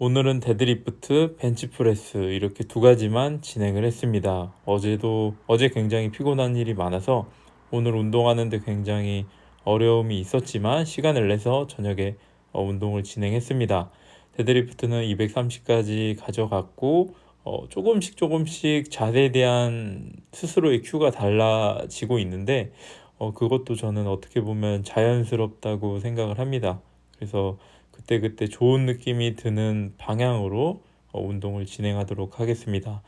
오늘은 데드리프트, 벤치프레스 이렇게 두 가지만 진행을 했습니다. 어제도 어제 굉장히 피곤한 일이 많아서 오늘 운동하는데 굉장히 어려움이 있었지만 시간을 내서 저녁에 어, 운동을 진행했습니다. 데드리프트는 230까지 가져갔고 어, 조금씩 조금씩 자세에 대한 스스로의 큐가 달라지고 있는데 어, 그것도 저는 어떻게 보면 자연스럽다고 생각을 합니다. 그래서 그때그때 좋은 느낌이 드는 방향으로 어, 운동을 진행하도록 하겠습니다.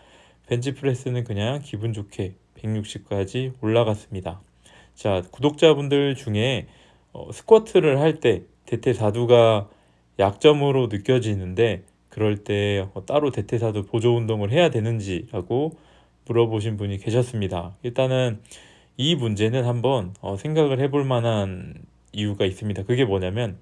벤치프레스는 그냥 기분 좋게 160까지 올라갔습니다. 자, 구독자분들 중에 어, 스쿼트를 할 때 대퇴사두가 약점으로 느껴지는데 그럴 때 어, 따로 대퇴사두 보조 운동을 해야 되는지라고 물어보신 분이 계셨습니다. 일단은 이 문제는 한번 어, 생각을 해볼 만한 이유가 있습니다. 그게 뭐냐면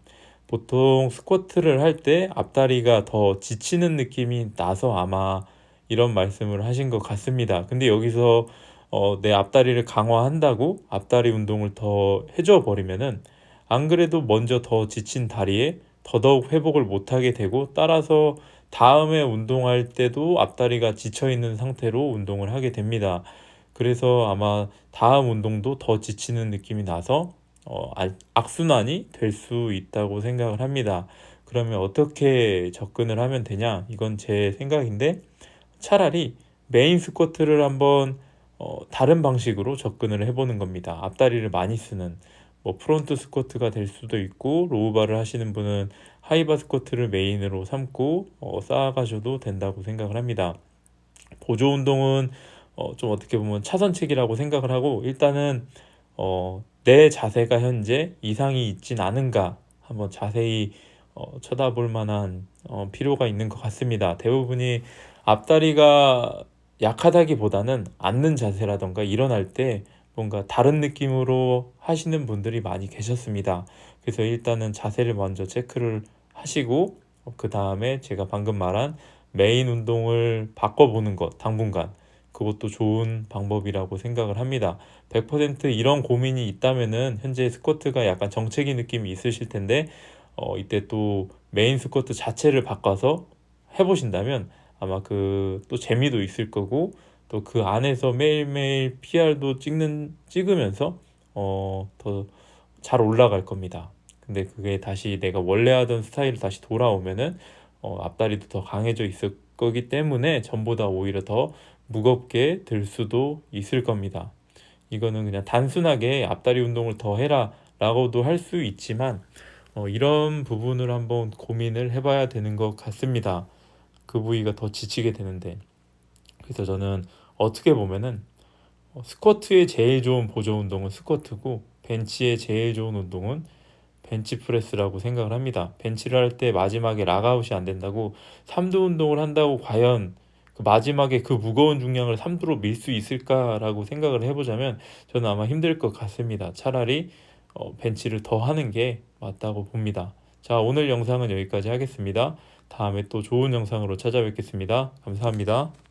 보통 스쿼트를 할 때 앞다리가 더 지치는 느낌이 나서 아마 이런 말씀을 하신 것 같습니다. 근데 여기서 어, 내 앞다리를 강화한다고 앞다리 운동을 더 해줘 버리면은 안 그래도 먼저 더 지친 다리에 더더욱 회복을 못하게 되고 따라서 다음에 운동할 때도 앞다리가 지쳐 있는 상태로 운동을 하게 됩니다. 그래서 아마 다음 운동도 더 지치는 느낌이 나서 어, 악순환이 될 수 있다고 생각을 합니다. 그러면 어떻게 접근을 하면 되냐? 이건 제 생각인데 차라리 메인 스쿼트를 한번 어, 다른 방식으로 접근을 해보는 겁니다. 앞다리를 많이 쓰는 뭐 프론트 스쿼트가 될 수도 있고 로우바를 하시는 분은 하이바 스쿼트를 메인으로 삼고 어, 쌓아가셔도 된다고 생각을 합니다. 보조 운동은 어, 좀 어떻게 보면 차선책이라고 생각을 하고 일단은 어, 내 자세가 현재 이상이 있진 않은가 한번 자세히 어, 쳐다볼 만한 어, 필요가 있는 것 같습니다. 대부분이 앞다리가 약하다기보다는 앉는 자세라던가 일어날 때 뭔가 다른 느낌으로 하시는 분들이 많이 계셨습니다. 그래서 일단은 자세를 먼저 체크를 하시고 어, 그 다음에 제가 방금 말한 메인 운동을 바꿔보는 것 당분간 그것도 좋은 방법이라고 생각을 합니다. 100% 이런 고민이 있다면은 현재 스쿼트가 약간 정체기 느낌이 있으실 텐데 어, 이때 또 메인 스쿼트 자체를 바꿔서 해보신다면 아마 그 또 재미도 있을 거고 또 그 안에서 매일매일 PR도 찍는 찍으면서 어, 더 잘 올라갈 겁니다. 근데 그게 다시 내가 원래 하던 스타일로 다시 돌아오면은 어, 앞다리도 더 강해져 있을 거기 때문에 전보다 오히려 더 무겁게 들 수도 있을 겁니다. 이거는 그냥 단순하게 앞다리 운동을 더 해라 라고도 할 수 있지만 어, 이런 부분을 한번 고민을 해봐야 되는 것 같습니다. 그 부위가 더 지치게 되는데 그래서 저는 어떻게 보면은 어, 스쿼트에 제일 좋은 보조 운동은 스쿼트고 벤치에 제일 좋은 운동은 벤치 프레스라고 생각을 합니다. 벤치를 할 때 마지막에 락아웃이 안 된다고 삼두 운동을 한다고 과연 그 마지막에 그 무거운 중량을 삼두로 밀 수 있을까라고 생각을 해보자면 저는 아마 힘들 것 같습니다. 차라리 어, 벤치를 더 하는 게 맞다고 봅니다. 자, 오늘 영상은 여기까지 하겠습니다. 다음에 또 좋은 영상으로 찾아뵙겠습니다. 감사합니다.